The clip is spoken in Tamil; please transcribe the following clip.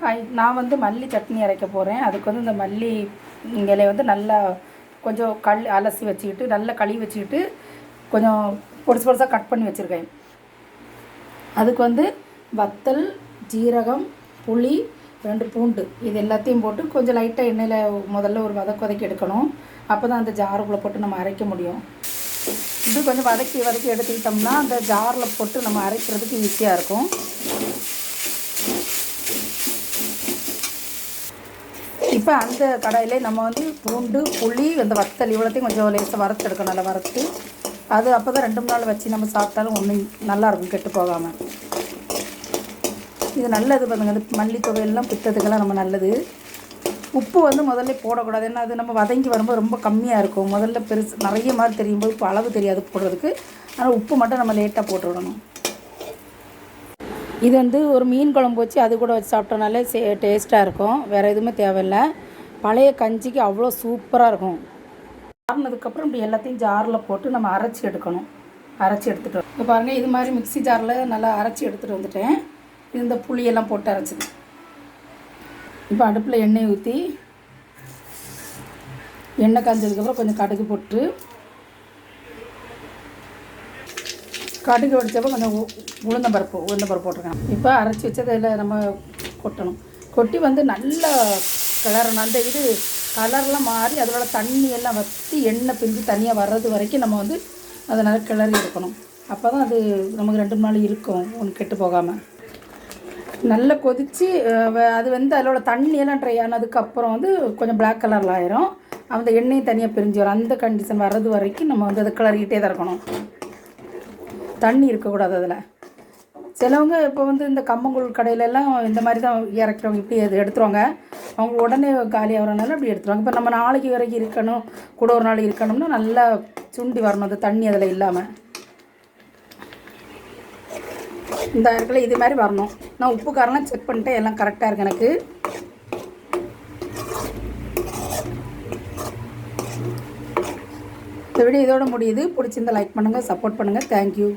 காய் நான் வந்து மல்லி சட்னி அரைக்க போகிறேன் அதுக்கு வந்து இந்த மல்லி இலையை வந்து நல்லா கொஞ்சம் கல் அலசி வச்சுக்கிட்டு நல்லா கழுவி வச்சுக்கிட்டு கொஞ்சம் பொடிசு பொடிசாக கட் பண்ணி வச்சுருக்கேன். அதுக்கு வந்து வத்தல் ஜீரகம் புளி ரெண்டு பூண்டு இது எல்லாத்தையும் போட்டு கொஞ்சம் லைட்டாக எண்ணெயில் முதல்ல ஒரு வதக்கு வதக்கி எடுக்கணும். அப்போ தான் அந்த ஜாருக்குள்ளே போட்டு நம்ம அரைக்க முடியும். இது கொஞ்சம் வதக்கி வதக்கி எடுத்துக்கிட்டோம்னா அந்த ஜாரில் போட்டு நம்ம அரைக்கிறதுக்கு ஈஸியாக இருக்கும். இப்போ அந்த கடாயில் நம்ம வந்து பூண்டு புளி அந்த வத்தல் இவ்வளோத்தையும் கொஞ்சம் லேசாக வறுத்து எடுக்கணும் நல்லா வறுத்து அது அப்போ தான் ரெண்டு மூணு நாள் வச்சு நம்ம சாப்பிட்டாலும் ஒன்றும் நல்லாயிருக்கும் கெட்டு போகாமல் இது நல்லது பாருங்க. அந்த மல்லித்தொகையெல்லாம் பித்தத்துக்கெல்லாம் நம்ம நல்லது. உப்பு வந்து முதல்ல போடக்கூடாது. ஏன்னா அது நம்ம வதங்கி வரும்போது ரொம்ப கம்மியாக இருக்கும். முதல்ல பெருசு நிறைய மாதிரி தெரியும் போது இப்போ அளவு தெரியாது போடுறதுக்கு. ஆனால் உப்பு மட்டும் நம்ம லேட்டாக போட்டு விடணும் இது வந்து ஒரு மீன் குழம்பு வச்சு அது கூட வச்சு சாப்பிட்டோனாலே சே டேஸ்ட்டாக இருக்கும். வேறு எதுவுமே தேவையில்லை. பழைய கஞ்சிக்கு அவ்வளோ சூப்பராக இருக்கும். ஆறுனதுக்கப்புறம் இப்படி எல்லாத்தையும் ஜாரில் போட்டு நம்ம அரைச்சி எடுக்கணும். அரைச்சி எடுத்துகிட்டு இப்போ பாருங்கள் இது மாதிரி மிக்ஸி ஜாரில் நல்லா அரைச்சி எடுத்துகிட்டு வந்துட்டேன். இது இந்த புளியெல்லாம் போட்டு அரைச்சிது. இப்போ அடுப்பில் எண்ணெய் ஊற்றி எண்ணெய் காஞ்சதுக்கப்புறம் கொஞ்சம் கடுகு போட்டு கடுகு வடித்தப்போ கொஞ்சம் உளுந்தம்பருப்பு உளுந்தம்பருப்பு போட்டிருக்கேன் இப்போ அரைச்சி வச்சதில் இதில் நம்ம கொட்டணும். கொட்டி வந்து நல்லா கிளறணும் அந்த இது கலர்லாம் மாறி அதோட தண்ணி எல்லாம் வற்றி எண்ணெய் பிரிஞ்சு தனியாக வர்றது வரைக்கும் நம்ம வந்து அதை நல்லா கிளறி எடுக்கணும். அப்போ தான் அது நமக்கு ரெண்டு மூணு நாள் இருக்கும் ஒன்று கெட்டு போகாமல் நல்லா கொதித்து அது வந்து அதோட தண்ணியெல்லாம் ட்ரை ஆனதுக்கப்புறம் வந்து கொஞ்சம் பிளாக் கலரில் ஆயிரும். அந்த எண்ணெயும் தனியாக பிரிஞ்சு வரும். அந்த கண்டிஷன் வர்றது வரைக்கும் நம்ம வந்து அதை கிளறிக்கிட்டே தான் இருக்கணும். தண்ணி இருக்கக்கூடாது அதில். சிலவங்க இப்போ வந்து இந்த கம்மங்கூழ் கடையிலெல்லாம் இந்த மாதிரி தான் இறக்கிறவங்க இப்படி அது எடுத்துருவாங்க. அவங்க உடனே காலி ஆகிறனால அப்படி எடுத்துருவாங்க. இப்போ நம்ம நாளைக்கு வரைக்கும் இருக்கணும் கூட ஒரு நாள் இருக்கணும்னா நல்லா சுண்டி வரணும். அந்த தண்ணி அதில் இல்லாமல். இந்த இடத்துல இது மாதிரி வரணும். நான் உப்பு காரெலாம் செக் பண்ணிட்டேன். எல்லாம் கரெக்டாக இருக்குது எனக்கு. இந்த வீடியோ இதோட முடியுது. பிடிச்சிருந்தா லைக் பண்ணுங்கள் சப்போர்ட் பண்ணுங்கள் தேங்க்யூ